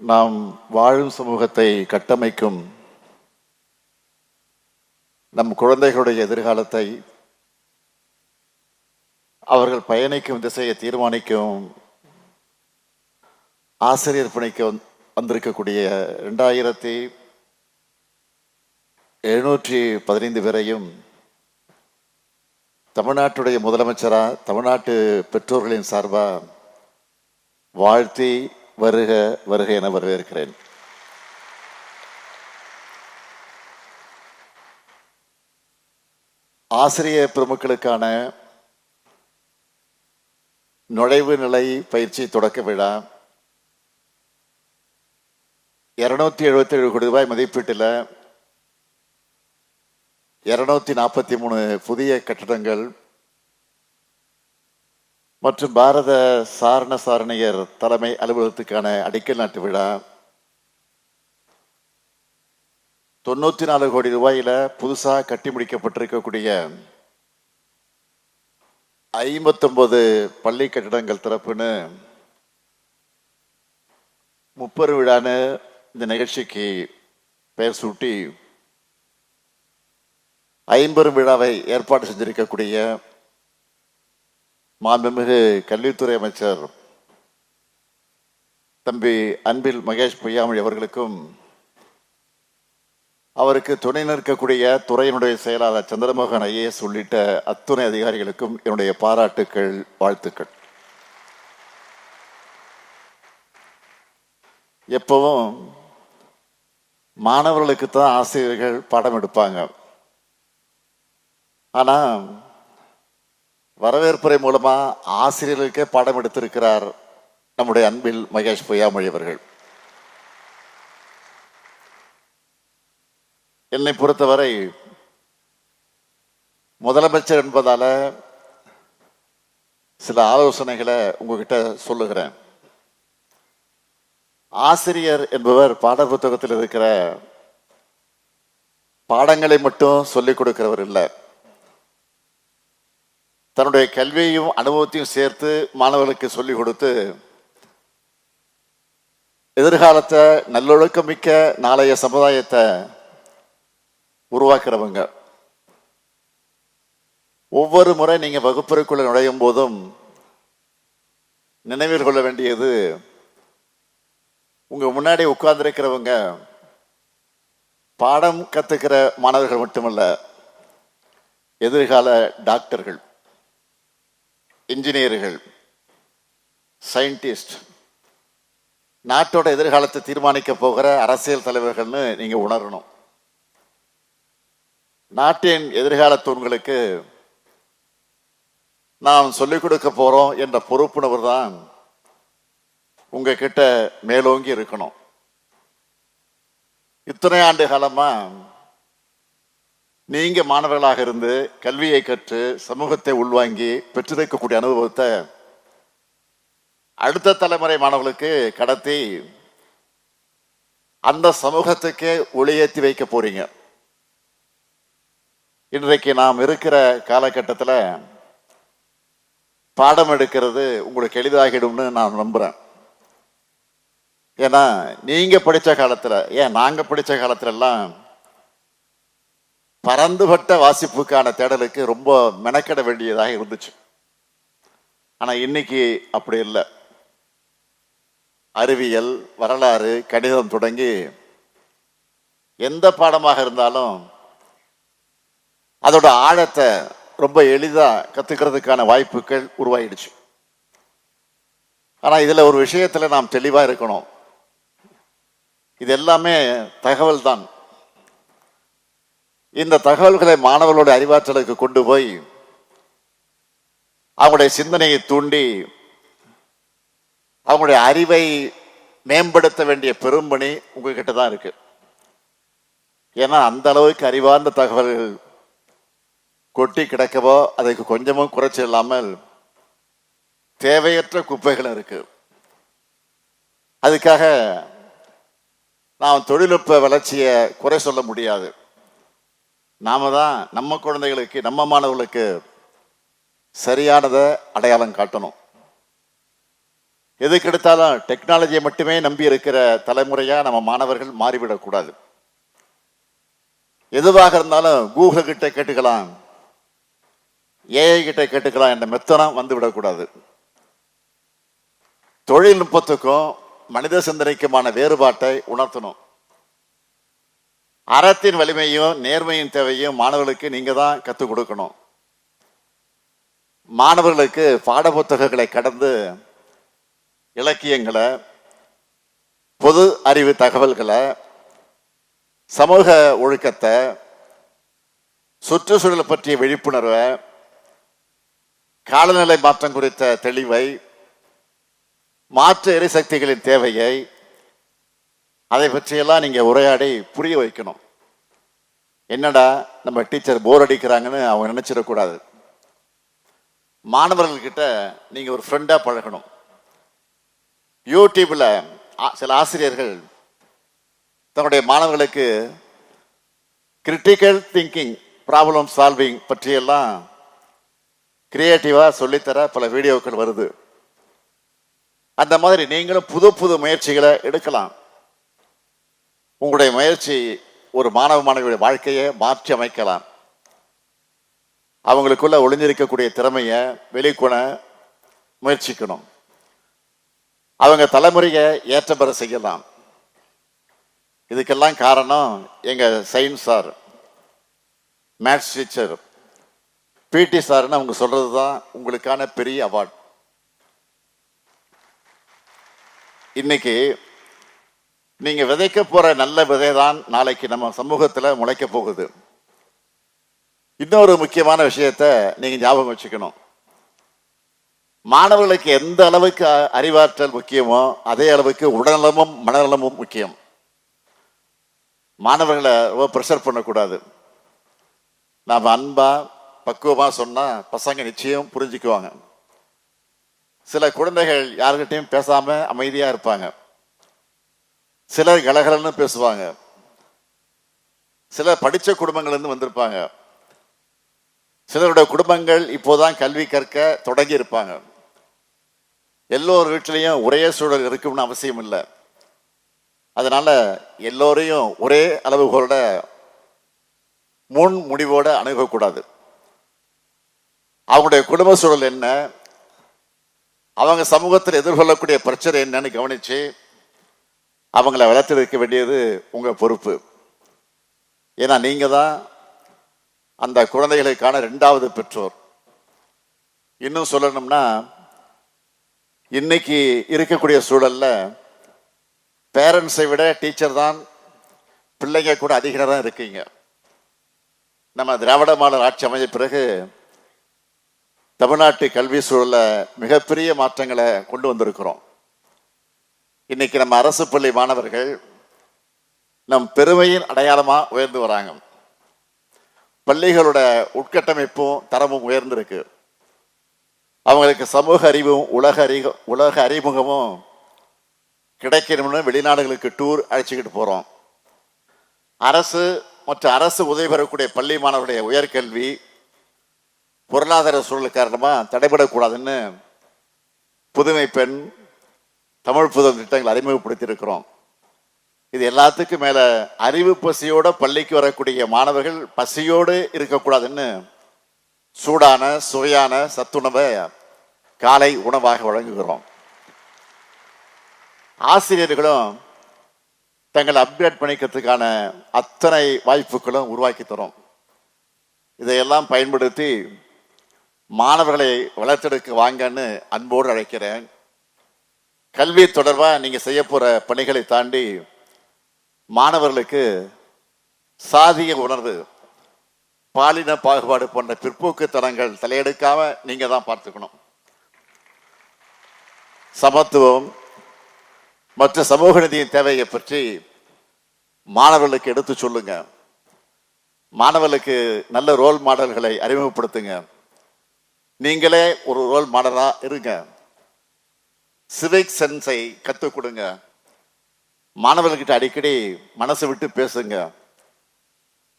நாம் வாழும் சமூகத்தை கட்டமைக்கும் நம் குழந்தைகளுடைய எதிர்காலத்தை அவர்கள் பயணிக்கும் திசையை தீர்மானிக்கும் ஆசிரியர் பணிக்கு வந்திருக்கக்கூடிய ரெண்டாயிரத்தி எழுநூற்றி பதினைந்து பேரையும் தமிழ்நாட்டுடைய முதலமைச்சராக தமிழ்நாட்டு பெற்றோர்களின் சார்பாக வாழ்த்தி வருக வருக என வரவேற்கிறேன். ஆசிரிய பெருமக்களுக்கான நுழைவு நிலை பயிற்சி தொடக்க விழா இருநூத்தி எழுபத்தி ஏழு கோடி ரூபாய் மதிப்பீட்டில் இருநூத்தி நாற்பத்தி மூணு புதிய கட்டடங்கள் மற்றும் பாரத சாரண சாரணியர் தலைமை அலுவலகத்துக்கான அடிக்கல் நாட்டு விழா. தொண்ணூத்தி நாலு கோடி ரூபாயில புதுசாக கட்டி முடிக்கப்பட்டிருக்கக்கூடிய ஐம்பத்தொன்பது பள்ளி கட்டிடங்கள் திறப்புன்னு முப்பெரு விழான்னு இந்த நிகழ்ச்சிக்கு பெயர் சூட்டி ஐம்பெரும் விழாவை ஏற்பாடு செஞ்சிருக்கக்கூடிய மாண்புமிகு கல்வித்துறை அமைச்சர் தம்பி அன்பில் மகேஷ் பொய்யாமொழி அவர்களுக்கும் அவருக்கு துணை நிற்கக்கூடிய துறையினுடைய செயலாளர் சந்திரமோகன் ஐஏஎஸ் உள்ளிட்ட அத்துணை அதிகாரிகளுக்கும் என்னுடைய பாராட்டுக்கள் வாழ்த்துக்கள். எப்பவும் மாணவர்களுக்கு தான் ஆசிரியர்கள் பாடம் எடுப்பாங்க. ஆனா வரவேற்புரை மூலமா ஆசிரியர்களுக்கே பாடம் எடுத்திருக்கிறார் நம்முடைய அன்பில் மகேஷ் பொய்யாமொழி அவர்கள். என்னை பொறுத்தவரை முதலமைச்சர் என்பதால சில ஆலோசனைகளை உங்ககிட்ட சொல்லுகிறேன். ஆசிரியர் என்பவர் பாடப்புத்தகத்தில் இருக்கிற பாடங்களை மட்டும் சொல்லிக் கொடுக்கிறவர் இல்லை. தன்னுடைய கல்வியையும் அனுபவத்தையும் சேர்த்து மாணவர்களுக்கு சொல்லிக் கொடுத்து எதிர்காலத்தை நல்லொழுக்கம் மிக்க நாளைய சமுதாயத்தை உருவாக்குறவங்க. ஒவ்வொரு முறை நீங்க வகுப்பறைக்குள்ள நுழையும் போதும் நினைவில் கொள்ள வேண்டியது உங்க முன்னாடி உட்கார்ந்துருக்கிறவங்க பாடம் கத்துக்கிற மாணவர்கள் மட்டுமல்ல எதிர்கால டாக்டர்கள். இன்ஜினியர்கள் சயின்டிஸ்ட் நாட்டோட எதிர்காலத்தை தீர்மானிக்க போகிற அரசியல் தலைவர்கள்னு நீங்க உணரணும். நாட்டின் எதிர்கால தூண்களுக்கு நாம் சொல்லிக் கொடுக்க போகிறோம் என்ற பொறுப்புணர்வு தான் உங்ககிட்ட மேலோங்கி இருக்கணும். இத்தனை ஆண்டு காலமா நீங்க மாணவர்களாக இருந்து கல்வியை கற்று சமூகத்தை உள்வாங்கி பெற்றிருக்கக்கூடிய அனுபவத்தை அடுத்த தலைமுறை மாணவர்களுக்கு கடத்தி அந்த சமூகத்துக்கே ஒளியேற்றி வைக்க போறீங்க. இன்றைக்கு நாம் இருக்கிற காலகட்டத்தில் பாடம் எடுக்கிறது உங்களுக்கு எளிதாகிடும்னு நான் நம்புறேன். ஏன்னா நீங்க படிச்ச காலத்துல ஏன் நாங்க படிச்ச காலத்துல எல்லாம் பரந்துபட்ட வாசிப்புக்கான தேடலுக்கு ரொம்ப மெனக்கெட வேண்டியதாக இருந்துச்சு. ஆனா இன்னைக்கு அப்படி இல்லை. அறிவியல் வரலாறு கணிதம் தொடங்கி எந்த பாடமாக இருந்தாலும் அதோட ஆழத்தை ரொம்ப எளிதா கத்துக்கிறதுக்கான வாய்ப்புகள் உருவாயிடுச்சு. ஆனா இதுல ஒரு விஷயத்துல நாம் தெளிவா இருக்கணும். இது எல்லாமே தகவல் தான் இந்த தகவல்களை மாணவர்களுடைய அறிவாற்றலுக்கு கொண்டு போய் அவங்களுடைய சிந்தனையை தூண்டி அவங்களுடைய அறிவை மேம்படுத்த வேண்டிய பெரும்பணி உங்ககிட்ட தான் இருக்கு. ஏன்னா அந்த அளவுக்கு அறிவார்ந்த தகவல்கள் கொட்டி கிடக்கவோ அதுக்கு கொஞ்சமும் குறைச்சி இல்லாமல் தேவையற்ற குப்பைகள் இருக்கு. அதுக்காக நாம் தொழில்நுட்ப வளர்ச்சியை குறை சொல்ல முடியாது. நாம தான் நம்ம குழந்தைகளுக்கு நம்ம மாணவர்களுக்கு சரியானதை அடையாளம் காட்டணும். எதுக்கு எடுத்தாலும் டெக்னாலஜியை மட்டுமே நம்பி இருக்கிற தலைமுறையா நம்ம மாணவர்கள் மாறிவிடக்கூடாது எதுவாக இருந்தாலும் கூகுள் கிட்ட கேட்டுக்கலாம் ஏஐ கிட்ட கேட்டுக்கலாம் என்ற மெத்தனம் வந்து விடக்கூடாது தொழில்நுட்பத்துக்கும் மனித சிந்தனைக்குமான வேறுபாட்டை உணர்த்தணும். அறத்தின் வலிமையும் நேர்மையின் தேவையும் மாணவர்களுக்கு நீங்க தான் கற்றுக் கொடுக்கணும். மாணவர்களுக்கு பாடப்புத்தகங்களை கடந்து இலக்கியங்களை பொது அறிவு தகவல்களை சமூக ஒழுக்கத்தை சுற்றுச்சூழலை பற்றிய விழிப்புணர்வை காலநிலை மாற்றம் குறித்த தெளிவை மாற்று எரிசக்திகளின் தேவையை அதை பற்றியெல்லாம் நீங்கள் உரையாடி புரிய வைக்கணும். என்னடா நம்ம டீச்சர் போர் அடிக்கிறாங்கன்னு அவங்க நினச்சிடக்கூடாது. மாணவர்கள்கிட்ட நீங்கள் ஒரு ஃப்ரெண்டாக பழகணும். யூடியூப்பில் ஆ- சில ஆசிரியர்கள் தன்னுடைய மாணவர்களுக்கு கிரிட்டிக்கல் திங்கிங் ப்ராப்ளம் சால்விங் பற்றியெல்லாம் க்ரியேட்டிவாக சொல்லித்தர பல வீடியோக்கள் வருது. அந்த மாதிரி நீங்களும் புது புது முயற்சிகளை எடுக்கலாம். உங்களுடைய முயற்சி ஒரு மாணவ மாணவியுடைய வாழ்க்கையை மாற்றி அமைக்கலாம். அவங்களுக்குள்ள ஒளிஞ்சிருக்கக்கூடிய திறமையை வெளிக்கொண முயற்சிக்கணும். அவங்க தலைமுறையை ஏற்ற பெற செய்யலாம். இதுக்கெல்லாம் காரணம் எங்கள் சயின்ஸ் சார் மேத்ஸ் டீச்சர் பிடி சார்னு அவங்க சொல்கிறது தான் உங்களுக்கான பெரிய அவார்ட். இன்னைக்கு நீங்க விதைக்க போற நல்ல விதை தான் நாளைக்கு நம்ம சமூகத்துல முளைக்க போகுது. இன்னொரு முக்கியமான விஷயத்த நீங்க ஞாபகம் வச்சுக்கணும். மாணவர்களுக்கு எந்த அளவுக்கு அறிவாற்றல் முக்கியமோ அதே அளவுக்கு உடல்நலமும் மனநலமும் முக்கியம். மாணவர்களை ரொம்ப ப்ரெஷர் பண்ணக்கூடாது. நாம் அன்பா பக்குவமாக சொன்னால் பசங்க நிச்சயம் புரிஞ்சுக்குவாங்க. சில குழந்தைகள் யாருக்கிட்டையும் பேசாமல் அமைதியா இருப்பாங்க. சிலர் கலகலன்னு பேசுவாங்க. சிலர் படிச்ச குடும்பங்கள்லேருந்து வந்திருப்பாங்க. சிலருடைய குடும்பங்கள் இப்போதான் கல்வி கற்க தொடங்கி இருப்பாங்க. எல்லோர் வீட்டிலையும் ஒரே சூழல் இருக்கும்னு அவசியம் இல்லை. அதனால எல்லோரையும் ஒரே அளவுகளோட முன் முடிவோட அணுகக்கூடாது அவங்களுடைய குடும்ப சூழல் என்ன? அவங்க சமூகத்தில் எதிர்கொள்ளக்கூடிய பிரச்சனை என்னன்னு கவனிச்சு அவங்கள வளர்த்தெடுக்க வேண்டியது உங்கள் பொறுப்பு. ஏன்னா நீங்கள் தான் அந்த குழந்தைகளுக்கான ரெண்டாவது பெற்றோர். இன்னும் சொல்லணும்னா இன்னைக்கு இருக்கக்கூடிய சூழல்ல பேரண்ட்ஸை விட டீச்சர் தான் பிள்ளைங்க கூட அதிக நேரம் இருக்கீங்க. நம்ம திராவிட மாடல் ஆட்சி அமைஞ்ச பிறகு தமிழ்நாட்டு கல்வி சூழலில் மிகப்பெரிய மாற்றங்களை கொண்டு வந்திருக்கிறோம். இன்னைக்கு நம்ம அரசு பள்ளி மாணவர்கள் நம் பெருமையின் அடையாளமாக உயர்ந்து வராங்க. பள்ளிகளோட உட்கட்டமைப்பும் தரமும் உயர்ந்திருக்கு. அவங்களுக்கு சமூக அறிவும் உலக அறிவு உலக அறிமுகமும் கிடைக்கணும்னு வெளிநாடுகளுக்கு டூர் அழைச்சிக்கிட்டு போகிறோம் அரசு மற்றும் அரசு உதவி பெறக்கூடிய பள்ளி மாணவருடைய உயர்கல்வி பொருளாதார சூழல் காரணமாக தடைபடக்கூடாதுன்னு புதுமை பெண் தமிழ் புதல் திட்டங்கள் அறிமுகப்படுத்தியிருக்கிறோம். இது எல்லாத்துக்கும் மேலே அறிவு பசியோட பள்ளிக்கு வரக்கூடிய மாணவர்கள் பசியோடு இருக்கக்கூடாதுன்னு சூடான சுவையான சத்துணவை காலை உணவாக வழங்குகிறோம். ஆசிரியர்களும் தங்களை அப்கிரேட் பண்ணிக்கிறதுக்கான அத்தனை வாய்ப்புகளும் உருவாக்கி தரும். இதையெல்லாம் பயன்படுத்தி மாணவர்களை வளர்த்தெடுக்க வாங்கன்னு அன்போடு அழைக்கிறேன். கல்வி தொடர்பாக நீங்கள் செய்ய போகிற பணிகளை தாண்டி மாணவர்களுக்கு சாதிய உணர்வு பாலின பாகுபாடு போன்ற பிற்போக்கு தரங்கள் தலையெடுக்காமல் நீங்கள் தான் பார்த்துக்கணும். சமத்துவம் மற்ற சமூக நிதியின் தேவையை பற்றி மாணவர்களுக்கு எடுத்து சொல்லுங்க. மாணவர்களுக்கு நல்ல ரோல் மாடல்களை அறிமுகப்படுத்துங்க. நீங்களே ஒரு ரோல் மாடலாக இருங்க. சிவிக் சென்ஸை கற்றுக் கொடுங்க. மாணவர்கிட்ட அடிக்கடி மனசு விட்டு பேசுங்க.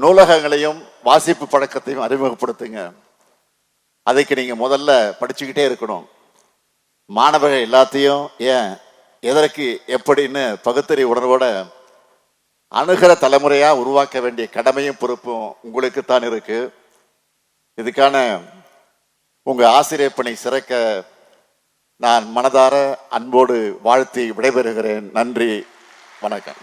நூலகங்களையும் வாசிப்பு பழக்கத்தையும் அறிமுகப்படுத்துங்க. அதுக்கு நீங்கள் முதல்ல படிச்சுக்கிட்டே இருக்கணும். மாணவர்கள் எல்லாத்தையும் ஏன் எதற்கு எப்படின்னு பகுத்தறி உணர்வோட அணுகிற தலைமுறையாக உருவாக்க வேண்டிய கடமையும் பொறுப்பும் உங்களுக்குத்தான் இருக்கு. இதுக்கான உங்கள் ஆசிரியர் பணி சிறக்க நான் மனதார அன்போடு வாழ்த்தி விடைபெறுகிறேன். நன்றி வணக்கம்.